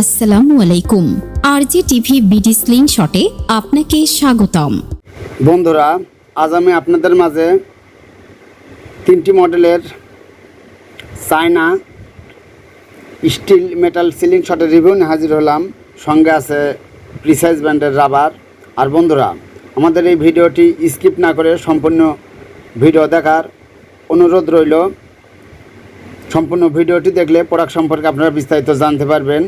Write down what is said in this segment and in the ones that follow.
আসসালামু আলাইকুম। আরজি TV BD sling শটে আপনাকে স্বাগতম। বন্ধুরা, আজ আমি আপনাদের মাঝে তিনটি মডেলের চায়না স্টিল মেটাল সিলিং শটের রিভিউ নিয়ে হাজির হলাম। সঙ্গে আছে প্রিসাইজ ব্র্যান্ডের রাবার। আর বন্ধুরা, আমাদের এই ভিডিওটি স্কিপ না করে সম্পূর্ণ ভিডিও দেখার অনুরোধ রইল। সম্পূর্ণ ভিডিওটি দেখলে প্রোডাক্ট সম্পর্কে আপনারা বিস্তারিত জানতে পারবেন।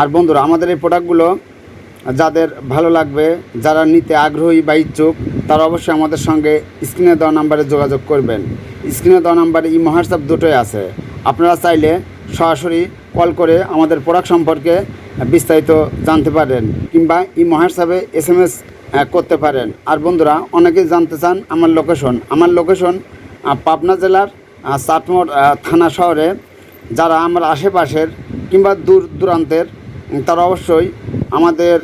আর বন্ধুরা, আমাদের এই প্রোডাক্টগুলো যাদের ভালো লাগবে, যারা নিতে আগ্রহী বা ইচ্ছুক, তারা অবশ্যই আমাদের সঙ্গে স্ক্রিনে দেওয়া নাম্বারে যোগাযোগ করবেন। স্ক্রিনে দেওয়া নাম্বারে ই হোয়াটসঅ্যাপ দুটোই আছে। আপনারা চাইলে সরাসরি কল করে আমাদের প্রোডাক্ট সম্পর্কে বিস্তারিত জানতে পারেন কিংবা ই হোয়াটসঅ্যাপে এস এম এস করতে পারেন। আর বন্ধুরা, অনেকেই জানতে চান আমার লোকেশন আমার লোকেশন পাবনা জেলার চাটমোড় থানা শহরে। যারা আমার আশেপাশের কিংবা দূর দূরান্তের তারা অবশ্যই আমাদের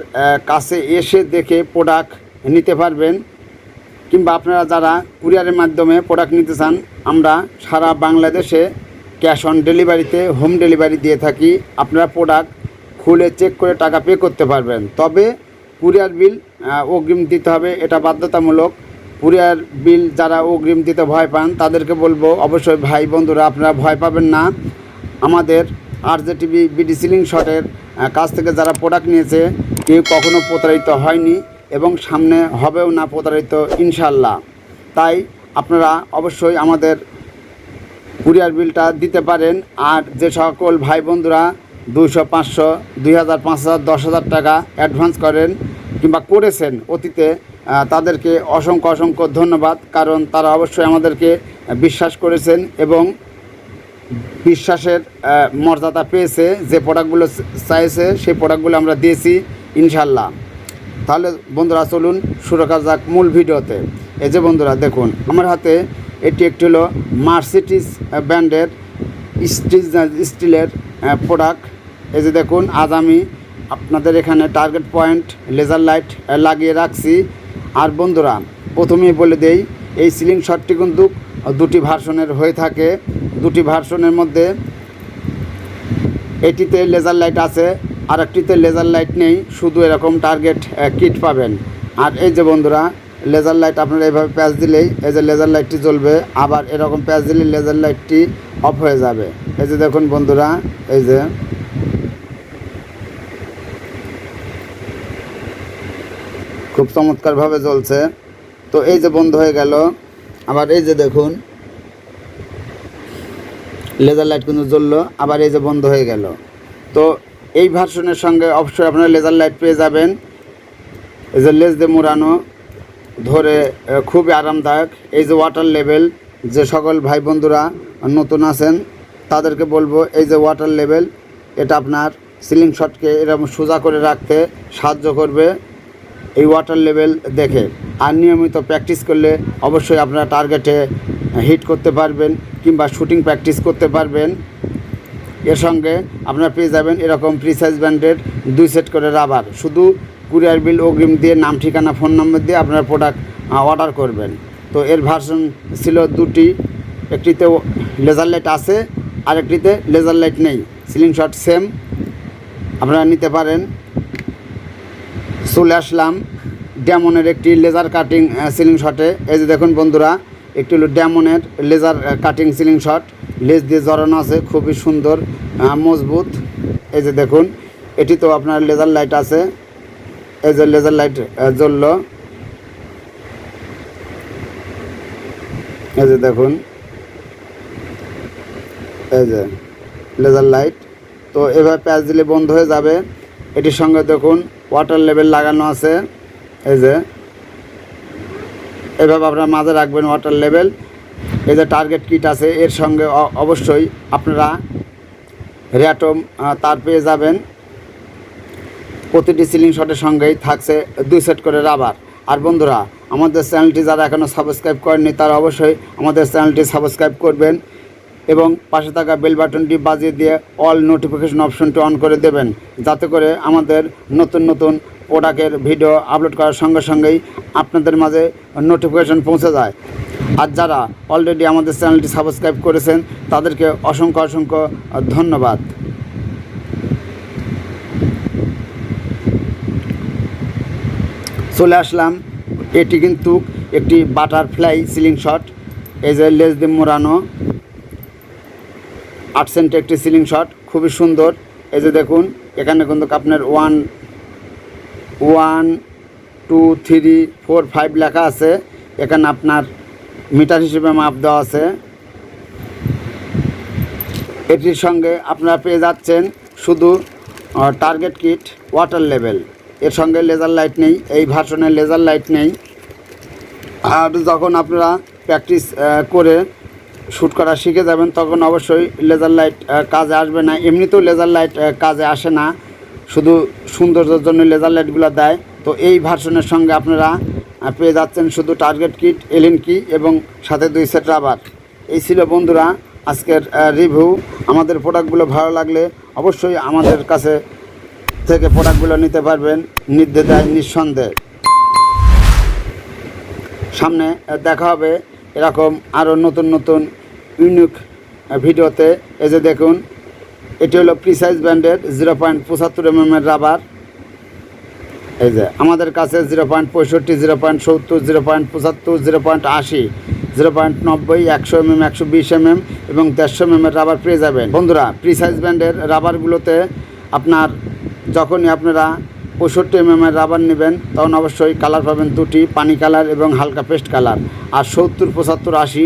কাছে এসে দেখে প্রোডাক্ট নিতে পারবেন। কিংবা আপনারা যারা কুরিয়ারের মাধ্যমে প্রোডাক্ট নিতে চান, আমরা সারা বাংলাদেশে ক্যাশ অন ডেলিভারিতে হোম ডেলিভারি দিয়ে থাকি। আপনারা প্রোডাক্ট খুলে চেক করে টাকা পে করতে পারবেন। তবে কুরিয়ার বিল অগ্রিম দিতে হবে, এটা বাধ্যতামূলক। কুরিয়ার বিল যারা অগ্রিম দিতে ভয় পান, তাদেরকে বলব, অবশ্যই ভাই বন্ধুরা, আপনারা ভয় পাবেন না। আমাদের R J TV BD sling শটের কাছ থেকে যারা প্রোডাক্ট নিয়েছে, কেউ কখনো প্রতারিত হয়নি এবং সামনে হবেও না প্রতারিত ইনশাল্লাহ তাই আপনারা অবশ্যই আমাদের কুরিয়ার বিলটা দিতে পারেন। আর যে সকল ভাই বন্ধুরা দুশো পাঁচশো, দুই হাজার, পাঁচ হাজার, দশ হাজার টাকা অ্যাডভান্স করেন কিংবা করেছেন অতীতে তাদেরকে অসংখ্য অসংখ্য ধন্যবাদ। কারণ তারা অবশ্যই আমাদেরকে বিশ্বাস করেছেন এবং বিশ্বাসের মর্যাদা পেয়েছে, যে প্রোডাক্টগুলো চাইছে, সেই প্রোডাক্টগুলো আমরা দিয়েছি ইনশাল্লাহ তাহলে বন্ধুরা, চলুন সুরক্ষা যাক মূল ভিডিওতে। এই যে বন্ধুরা, দেখুন, আমার হাতে এটি একটি হলো মার্সিটিস ব্র্যান্ডের স্টিল স্টিলের প্রোডাক্ট এই যে দেখুন, আজ আমি আপনাদের এখানে টার্গেট পয়েন্ট লেজার লাইট লাগিয়ে রাখছি। আর বন্ধুরা, প্রথমেই বলে দেই, এই সিলিং শটটি কিন্তু দুটি ভার্সনের হয়ে থাকে। দুটি ভার্সনের মধ্যে এটিতে লেজার লাইট আছে আর একটিতে লেজার লাইট নেই, শুধু এরকম টার্গেট কিট পাবেন। আর এই যে বন্ধুরা লেজার লাইট আপনারা এইভাবে প্যাচ দিলেই এই যে লেজার লাইটটি জ্বলবে, আবার এরকম প্যাচ দিলে লেজার লাইটটি অফ হয়ে যাবে। এই যে দেখুন বন্ধুরা, এই যে খুব চমৎকারভাবে জ্বলছে। তো এই যে বন্ধ হয়ে গেল। আবার এই যে দেখুন লেজার লাইট কিন্তু জ্বললো, আবার এই যে বন্ধ হয়ে গেল। তো এই ভার্সনের সঙ্গে অবশ্যই আপনারা লেজার লাইট পেয়ে যাবেন। এই যে লেজ দিয়ে মোড়ানো, ধরে খুবই আরামদায়ক। এই যে ওয়াটার লেভেল যে সকল ভাই বন্ধুরা নতুন আছেন, তাদেরকে বলব, এই যে ওয়াটার লেভেল এটা আপনার সিলিং শটকে এরকম সোজা করে রাখতে সাহায্য করবে। এই ওয়াটার লেভেল দেখে। আর নিয়মিত প্র্যাকটিস করলে অবশ্যই আপনারা টার্গেটে হিট করতে পারবেন কিংবা শুটিং প্র্যাকটিস করতে পারবেন। এর সঙ্গে আপনারা পেয়ে যাবেন এরকম প্রিসাইজ ব্র্যান্ডের দুই সেট করে রাবার শুধু কুরিয়ার বিল অগ্রিম দিয়ে নাম, ঠিকানা ফোন নম্বর দিয়ে আপনারা প্রোডাক্ট অর্ডার করবেন। তো এর ভার্সন ছিল দুটি, একটিতে লেজার লাইট আছে আর একটিতে লেজার লাইট নেই। সিলিং শট সেম আপনারা নিতে পারেন। চলে আসলাম। ড্যামনের একটি লেজার কাটিং সিলিং শটে এই যে দেখুন বন্ধুরা, একটি হলো ড্যামনের লেজার কাটিং সিলিং শট লেজ দিয়ে জড়ানো আছে, খুবই সুন্দর মজবুত। এই যে দেখুন, এটি তো আপনার লেজার লাইট আছে। এই যে লেজার লাইট জ্বললো। এই যে দেখুন, এই যে লেজার লাইট তো এভাবে প্যাচ দিলে বন্ধ হয়ে যাবে। এটির সঙ্গে দেখুন ওয়াটার লেভেল লাগানো আছে। এই যে, এভাবে আপনারা মাঝে রাখবেন ওয়াটার লেভেল এই যে টার্গেট কিট আছে, এর সঙ্গে অবশ্যই আপনারা র্যাটম তার পেয়ে যাবেন। প্রতিটি সিলিং শটের সঙ্গেই থাকছে দুই সেট করে রাবার আর বন্ধুরা, আমাদের চ্যানেলটি যারা এখনও সাবস্ক্রাইব করেননি, তারা অবশ্যই আমাদের চ্যানেলটি সাবস্ক্রাইব করবেন এবং পাশে থাকা বেল বাটনটি বাজিয়ে দিয়ে অল নোটিফিকেশন অপশনটি অন করে দেবেন। যাতে করে আমাদের নতুন নতুন প্রোডাক্টের ভিডিও আপলোড করার সঙ্গে সঙ্গেই আপনাদের মাঝে নোটিফিকেশন পৌঁছে যায়। আর যারা অলরেডি আমাদের চ্যানেলটি সাবস্ক্রাইব করেছেন, তাদেরকে অসংখ্য অসংখ্য ধন্যবাদ। চলে আসলাম। এটি কিন্তু একটি বাটারফ্লাই সিলিং শট এই যে লেজ দিয়ে মোড়ানো। আট সেন্টে একটি সিলিং শট খুবই সুন্দর। এই যে দেখুন, এখানে কিন্তু আপনার one one, two, three, four, five লেখা আছে। এখানে আপনার মিটার হিসেবে মাপ দেওয়া আছে। এটির সঙ্গে আপনারা পেয়ে যাচ্ছেন শুধু টার্গেট কিট ওয়াটার লেভেল এর সঙ্গে লেজার লাইট নেই, এই ভার্সনের লেজার লাইট নেই। আর যখন আপনারা প্র্যাকটিস করে শ্যুট করা শিখে যাবেন, তখন অবশ্যই লেজার লাইট কাজে আসবে না। এমনিতেও লেজার লাইট কাজে আসে না। শুধু সৌন্দর্যের জন্য লেজার লাইটগুলো দেয়। তো এই ভার্সনের সঙ্গে আপনারা পেয়ে যাচ্ছেন শুধু টার্গেট কিট এলএন কি এবং সাথে দুই সেট রাবার এই ছিল বন্ধুরা আজকের রিভিউ আমাদের প্রোডাক্টগুলো ভালো লাগলে অবশ্যই আমাদের কাছে থেকে প্রোডাক্টগুলো নিতে পারবেন, নির্দ্বিধায়, নিঃসন্দেহে। সামনে দেখা হবে এরকম আরও নতুন নতুন ইউনিক ভিডিওতে এই যে দেখুন এটি হলো প্রিসাইজ ব্র্যান্ডের জিরো পয়েন্ট পঁচাত্তর এম এর রাবার এই যে, আমাদের কাছে জিরো পয়েন্ট পঁয়ষট্টি জিরো পয়েন্ট সত্তর জিরো পয়েন্ট পঁচাত্তর জিরো পয়েন্ট আশি জিরো পয়েন্ট নব্বই, একশো এম এম একশো বিশ এম এম এবং দেড়শো এম এর রাবার পেয়ে যাবেন। বন্ধুরা প্রিসাইজ ব্র্যান্ডের রাবারগুলোতে আপনার যখনই আপনারা পঁয়ষট্টি এম এর রাবার নেবেন, তখন অবশ্যই কালার পাবেন দুটি, পানি কালার এবং হালকা পেস্ট কালার আর সত্তর, পঁচাত্তর, আশি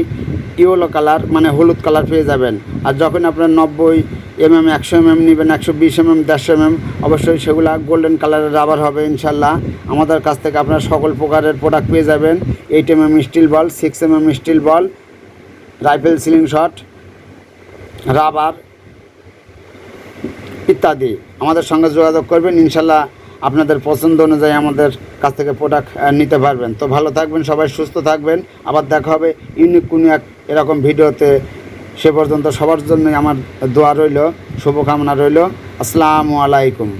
ইয়েলো কালার মানে হলুদ কালার পেয়ে যাবেন। আর যখন আপনার নব্বই এম এম একশো এম এম নেবেন, একশো বিশ এম এম দেড়শো এম এম অবশ্যই সেগুলো গোল্ডেন কালারের রাবার হবে, ইনশাল্লাহ। আমাদের কাছ থেকে আপনার সকল প্রকারের প্রোডাক্ট পেয়ে যাবেন। Eight M M steel ball six M M steel ball rifle sling shot rubber ইত্যাদি। আমাদের সঙ্গে যোগাযোগ করবেন, ইনশাল্লাহ আপনাদের পছন্দ অনুযায়ী আমাদের কাছ থেকে প্রোডাক্ট নিতে পারবেন। তো ভালো থাকবেন, সবাই সুস্থ থাকবেন। আবার দেখা হবে ইউনিক কোনো এক এরকম ভিডিওতে সে পর্যন্ত সবার জন্যই আমার দোয়া রইল শুভকামনা রইল। আসসালামু আলাইকুম।